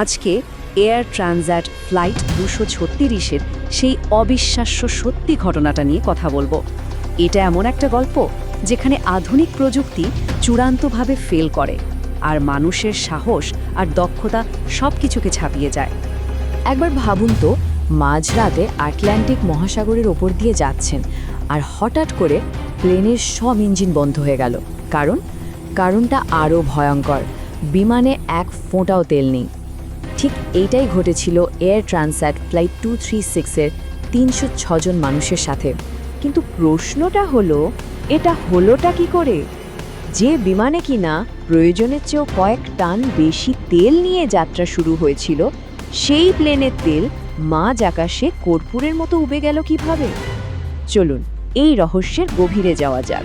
আজকে air ট্রানজ্যাট flight দুশো ছত্রিশের সেই অবিশ্বাস্য সত্যি ঘটনাটা নিয়ে কথা বলব। এটা এমন একটা গল্প যেখানে আধুনিক প্রযুক্তি চূড়ান্তভাবে ফেল করে, আর মানুষের সাহস আর দক্ষতা সব কিছুকে ছাপিয়ে যায়। একবার ভাবুন তো, মাঝরাতে আটলান্টিক মহাসাগরের ওপর দিয়ে যাচ্ছেন, আর হঠাৎ করে প্লেনের সব ইঞ্জিন বন্ধ হয়ে গেল। কারণ? কারণটা আরও ভয়ঙ্কর। বিমানে এক ফোঁটাও তেল নেই। ঠিক এইটাই ঘটেছিল Air Transat flight two three সিক্সের তিনশো ছজন মানুষের সাথে। কিন্তু প্রশ্নটা হলো, এটা হলোটা কি করে? যে বিমানে কিনা প্রয়োজনের চেয়েও কয়েক টান বেশি তেল নিয়ে যাত্রা শুরু হয়েছিল, সেই প্লেনের তেল মাঝ আকাশে কর্পূরের মতো উবে গেল কীভাবে? চলুন, এই রহস্যের গভীরে যাওয়া যাক।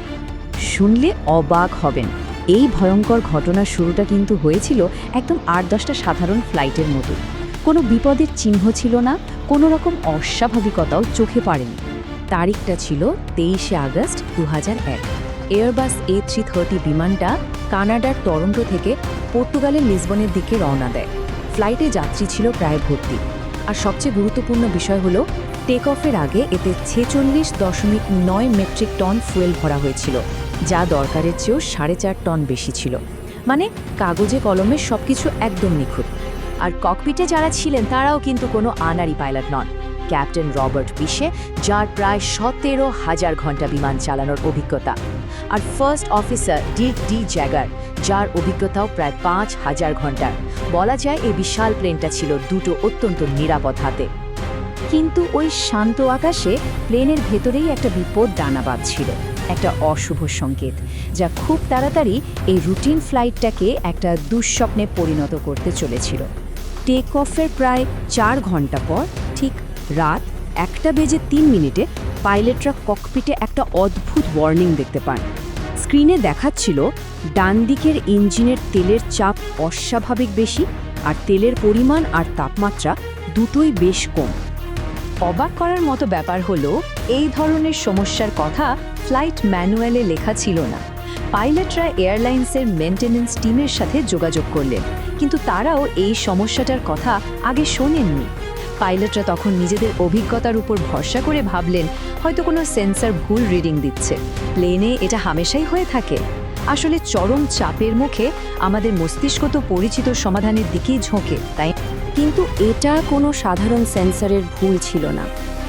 শুনলে অবাক হবেন। এই ভয়ঙ্কর ঘটনার শুরুটা কিন্তু হয়েছিল একদম আট দশটা সাধারণ ফ্লাইটের মতো। কোনো বিপদের চিহ্ন ছিল না, কোনো রকম অস্বাভাবিকতাও চোখে পড়েনি। তারিখটা ছিল তেইশে আগস্ট দু এয়ারবাস এ থ্রি থার্টি বিমানটা কানাডার টরন্টো থেকে পর্তুগালের লিসবনের দিকে রওনা দেয়। ফ্লাইটে যাত্রী ছিল প্রায় ভর্তি। আর সবচেয়ে গুরুত্বপূর্ণ বিষয় হলো টেক অফের আগে এতে ছেচল্লিশ দশমিক নয় মেট্রিক টন ফুয়েল ভরা হয়েছিল। যা দরকারের চেয়েও সাড়ে চার টন বেশি ছিল। মানে কাগজে কলমে সবকিছু একদম নিখুঁত। আর ককপিটে যারা ছিলেন, তারাও কিন্তু কোনো আনারি পাইলট নন। ক্যাপ্টেন রবার্ট বিশে যার প্রায় সতেরো হাজার ঘণ্টা বিমান চালানোর অভিজ্ঞতা। আর first officer D D Jager যার অভিজ্ঞতাও প্রায় পাঁচ হাজার ঘণ্টার। বলা যায় এই বিশাল প্লেনটা ছিল দুটো অত্যন্ত নিরাপদ হাতে। কিন্তু ওই শান্ত আকাশে প্লেনের ভেতরেই একটা বিপদ ডানা বাঁধছিল একটা অশুভ সংকেত, যা খুব তাড়াতাড়ি এই রুটিন ফ্লাইটটাকে একটা দুঃস্বপ্নে পরিণত করতে চলেছিল। টেক অফের প্রায় চার ঘণ্টা পর, ঠিক রাত একটা বেজে তিন মিনিটে পাইলটরা ককপিটে একটা অদ্ভুত ওয়ার্নিং দেখতে পান। স্ক্রিনে দেখাচ্ছিল, ডান দিকের ইঞ্জিনের তেলের চাপ অস্বাভাবিক বেশি আর তেলের পরিমাণ আর তাপমাত্রা দুটোই বেশ কম। অবাক করার মতো ব্যাপার হলো, এই ধরনের সমস্যার কথা ফ্লাইট ম্যানুয়ালে লেখা ছিল না। পাইলটরা এয়ারলাইন্সের মেনটেন্যান্স টিমের সাথে যোগাযোগ করলেন, কিন্তু তারাও এই সমস্যাটার কথা আগে শোনেননি। পাইলটরা তখন নিজেদের অভিজ্ঞতার উপর ভরসা করে ভাবলেন, হয়তো কোনো সেন্সর ভুল রিডিং দিচ্ছে। প্লেনে এটা হামেশাই হয়ে থাকে। আসলে চরম চাপের মুখে আমাদের মস্তিষ্ক তো পরিচিত সমাধানের দিকেই ঝোঁকে, তাই কিন্তু এটা কোনো সাধারণ সেন্সরের ভুল ছিল না।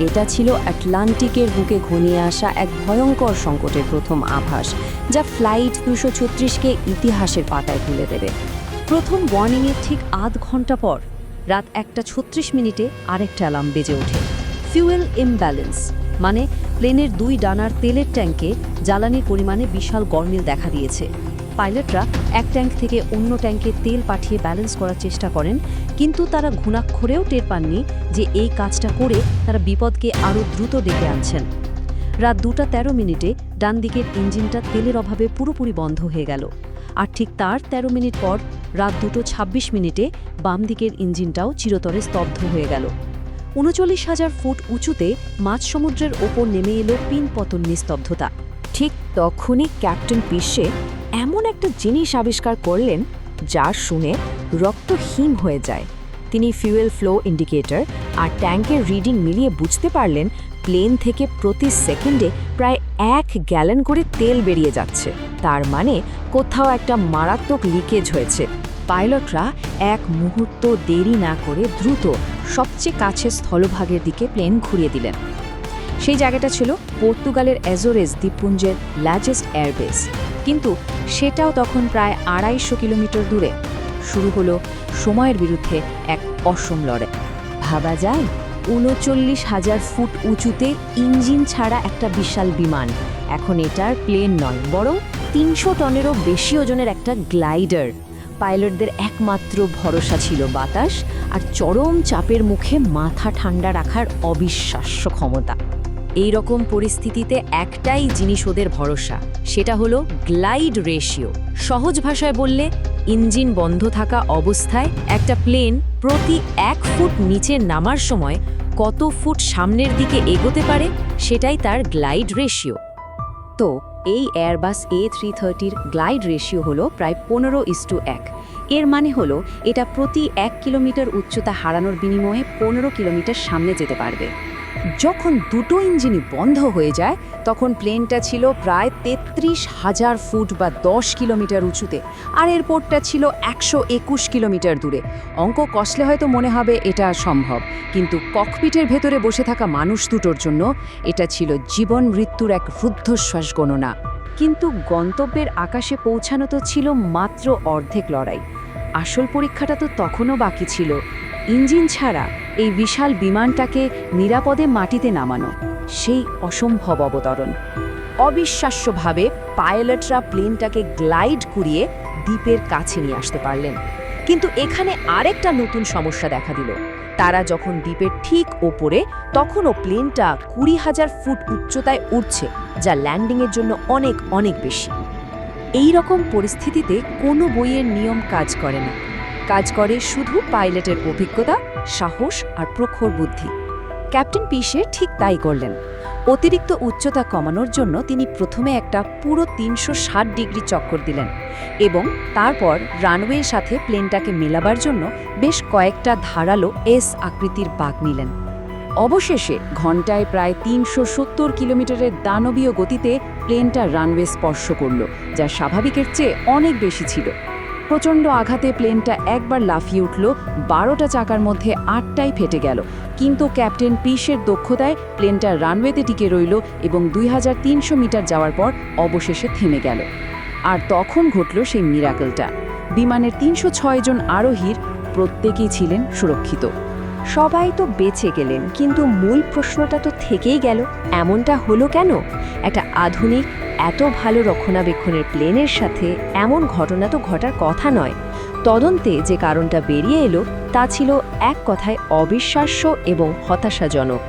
এটা ছিল আটলান্টিকের বুকে ঘনিয়ে আসা এক ভয়ঙ্কর সংকটের প্রথম আভাস, যা ফ্লাইট দুশো ছত্রিশকে ইতিহাসের পাতায় তুলে দেবে। প্রথম ওয়ার্নিংয়ের ঠিক আধ ঘণ্টা পর, রাত একটা ছত্রিশ মিনিটে আরেকটা অ্যালার্ম বেজে ওঠে। ফিউয়েল ইমব্যালেন্স মানে প্লেনের দুই ডানার তেলের ট্যাঙ্কে জ্বালানির পরিমাণে বিশাল গরমিল দেখা দিয়েছে। পাইলটরা এক ট্যাঙ্ক থেকে অন্য ট্যাঙ্কে তেল পাঠিয়ে ব্যালেন্স করার চেষ্টা করেন, কিন্তু তারা ঘুণাক্ষরেও টের পাননি যে এই কাজটা করে তারা বিপদকে আরও দ্রুত ডেকে আনছেন। রাত দুটা তেরো মিনিটে ডান দিকের ইঞ্জিনটা তেলের অভাবে পুরোপুরি বন্ধ হয়ে গেল। আর ঠিক তার ১৩ মিনিট পর রাত দুটো ২৬ মিনিটে বাম দিকের ইঞ্জিনটাও চিরতরে স্তব্ধ হয়ে গেল। উনচল্লিশ হাজার ফুট উঁচুতে মাঝ সমুদ্রের ওপর নেমে এলো পিন পতন নিস্তব্ধতা ঠিক তখনই ক্যাপ্টেন পিসে এমন একটা জিনিস আবিষ্কার করলেন যা শুনে রক্ত হিম হয়ে যায়। তিনি ফিউয়েল ফ্লো ইন্ডিকেটর আর ট্যাঙ্কের রিডিং মিলিয়ে বুঝতে পারলেন, প্লেন থেকে প্রতি সেকেন্ডে প্রায় এক গ্যালন করে তেল বেরিয়ে যাচ্ছে। তার মানে কোথাও একটা মারাত্মক লিকেজ হয়েছে। পাইলটরা এক মুহূর্ত দেরি না করে দ্রুত সবচেয়ে কাছের স্থলভাগের দিকে প্লেন ঘুরিয়ে দিলেন। সেই জায়গাটা ছিল পর্তুগালের অ্যাজোরেস দ্বীপপুঞ্জের লার্জেস্ট এয়ারবেস কিন্তু সেটাও তখন প্রায় আড়াইশো কিলোমিটার দূরে। শুরু হলো সময়ের বিরুদ্ধে এক অসম লড়াই। ভাবা যায়, উনচল্লিশ হাজার ফুট উঁচুতে ইঞ্জিন ছাড়া একটা বিশাল বিমান। এখন এটার প্লেন নয়, বরং তিনশো টনেরও বেশি ওজনের একটা গ্লাইডার। পাইলটদের একমাত্র ভরসা ছিল বাতাস আর চরম চাপের মুখে মাথা ঠান্ডা রাখার অবিশ্বাস্য ক্ষমতা। এই রকম পরিস্থিতিতে একটাই জিনিস ওদের ভরসা, সেটা হলো গ্লাইড রেশিও। সহজ ভাষায় বললে, ইঞ্জিন বন্ধ থাকা অবস্থায় একটা প্লেন প্রতি এক ফুট নিচে নামার সময় কত ফুট সামনের দিকে এগোতে পারে, সেটাই তার গ্লাইড রেশিও। তো এই এয়ারবাস এ থ্রি থার্টির গ্লাইড রেশিও হলো প্রায় পনেরো ইস টু এক। এর মানে হলো এটা প্রতি এক কিলোমিটার উচ্চতা হারানোর বিনিময়ে পনেরো কিলোমিটার সামনে যেতে পারবে। যখন দুটো ইঞ্জিনই বন্ধ হয়ে যায়, তখন প্লেনটা ছিল প্রায় তেত্রিশ হাজার ফুট বা দশ কিলোমিটার উঁচুতে, আর এয়ারপোর্টটা ছিল একশো একুশ কিলোমিটার দূরে। অঙ্ক কষলে হয়তো মনে হবে এটা সম্ভব, কিন্তু ককপিটের ভেতরে বসে থাকা মানুষ দুটোর জন্য এটা ছিল জীবন মৃত্যুর এক রুদ্ধশ্বাস গণনা। কিন্তু গন্তব্যের আকাশে পৌঁছানো তো ছিল মাত্র অর্ধেক লড়াই। আসল পরীক্ষাটা তো তখনও বাকি ছিল। ইঞ্জিন ছাড়া এই বিশাল বিমানটাকে নিরাপদে মাটিতে নামানো সেই অসম্ভব অবতরণ। অবিশ্বাস্যভাবে পাইলটরা প্লেনটাকে গ্লাইড করিয়ে দ্বীপের কাছে নিয়ে আসতে পারলেন। কিন্তু এখানে আরেকটা নতুন সমস্যা দেখা দিল। তারা যখন দ্বীপের ঠিক ওপরে, তখনও প্লেনটা কুড়ি হাজার ফুট উচ্চতায় উঠছে যা ল্যান্ডিংয়ের জন্য অনেক অনেক বেশি। এই রকম পরিস্থিতিতে কোনো বইয়ের নিয়ম কাজ করে না। কাজ করে শুধু পাইলটের অভিজ্ঞতা, সাহস আর প্রখর বুদ্ধি। ক্যাপ্টেন পিসে ঠিক তাই করলেন। অতিরিক্ত উচ্চতা কমানোর জন্য তিনি প্রথমে একটা পুরো তিনশো ষাট ডিগ্রি চক্কর দিলেন এবং তারপর রানওয়ের সাথে প্লেনটাকে মেলাবার জন্য বেশ কয়েকটা ধারালো এস আকৃতির বাঁক নিলেন। অবশেষে ঘন্টায় প্রায় তিনশো সত্তর কিলোমিটারের দানবীয় গতিতে প্লেনটা রানওয়ে স্পর্শ করল, যা স্বাভাবিকের চেয়ে অনেক বেশি ছিল। প্রচণ্ড আঘাতে প্লেনটা একবার লাফিয়ে উঠল, বারোটা চাকার মধ্যে আটটাই ফেটে গেল। কিন্তু ক্যাপ্টেন পিসের দক্ষতায় প্লেনটা রানওয়েতে টিকে রইল এবং দুই হাজার তিনশো মিটার যাওয়ার পর অবশেষে থেমে গেল। আর তখন ঘটল সেই মিরাকলটা। বিমানের তিনশো জন আরোহীর প্রত্যেকেই ছিলেন সুরক্ষিত। সবাই তো বেঁচে গেলেন, কিন্তু মূল প্রশ্নটা তো থেকেই গেল, এমনটা হলো কেন? একটা আধুনিক এত ভালো রক্ষণাবেক্ষণের প্লেনের সাথে এমন ঘটনা তো ঘটার কথা নয়। তদন্তে যে কারণটা বেরিয়ে এলো তা ছিল এক কথায় অবিশ্বাস্য এবং হতাশাজনক।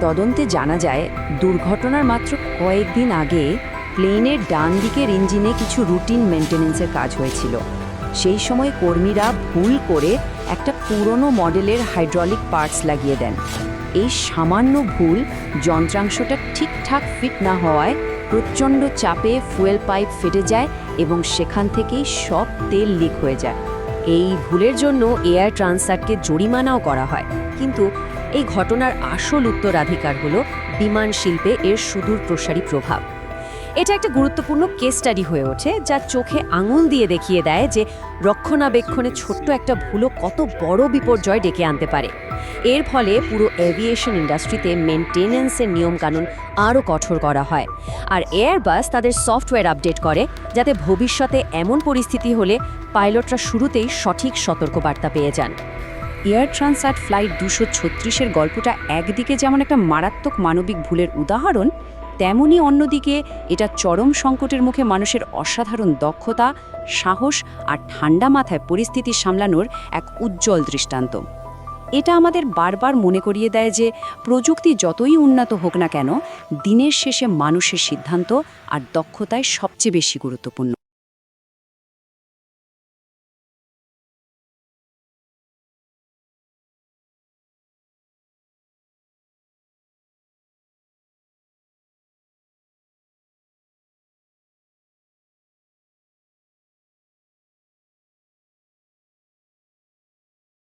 তদন্তে জানা যায়, দুর্ঘটনার মাত্র কয়েকদিন আগে প্লেনের ডান দিকের ইঞ্জিনে কিছু রুটিন মেনটেনেন্সের কাজ হয়েছিল। সেই সময় কর্মীরা ভুল করে একটা পুরনো মডেলের হাইড্রলিক পার্টস লাগিয়ে দেন। এই সামান্য ভুল যন্ত্রাংশটা ঠিকঠাক ফিট না হওয়ায় প্রচণ্ড চাপে ফুয়েল পাইপ ফেটে যায় এবং সেখান থেকেই সব তেল লিক হয়ে যায়। এই ভুলের জন্য এয়ার ট্রান্সারকে জরিমানাও করা হয়। কিন্তু এই ঘটনার আসল উত্তরাধিকার হল বিমান শিল্পে এর সুদূর প্রসারী প্রভাব। এটা একটা গুরুত্বপূর্ণ কেস স্টাডি হয়ে ওঠে, যা চোখে আঙুল দিয়ে দেখিয়ে দেয় যে রক্ষণাবেক্ষণে ছোট্ট একটা ভুলও কত বড় বিপর্যয় ডেকে আনতে পারে। এর ফলে পুরো এভিয়েশন ইন্ডাস্ট্রিতে মেনটেনেন্সের নিয়মকানুন আরও কঠোর করা হয়। আর এয়ারবাস তাদের সফটওয়্যার আপডেট করে, যাতে ভবিষ্যতে এমন পরিস্থিতি হলে পাইলটরা শুরুতেই সঠিক সতর্কবার্তা পেয়ে যান। এয়ার ট্রান্সআট ফ্লাইট দুশো ছত্রিশের গল্পটা একদিকে যেমন একটা মারাত্মক মানবিক ভুলের উদাহরণ তেমনি অন্যদিকে, এটা চরম সংকটের মুখে মানুষের অসাধারণ দক্ষতা, সাহস আর ঠান্ডা মাথায় পরিস্থিতি সামলানোর এক উজ্জ্বল দৃষ্টান্ত। এটা আমাদের বারবার মনে করিয়ে দেয় যে, প্রযুক্তি যতই উন্নত হোক না কেন, দিনের শেষে মানুষের সিদ্ধান্ত আর দক্ষতায় সবচেয়ে বেশি গুরুত্বপূর্ণ।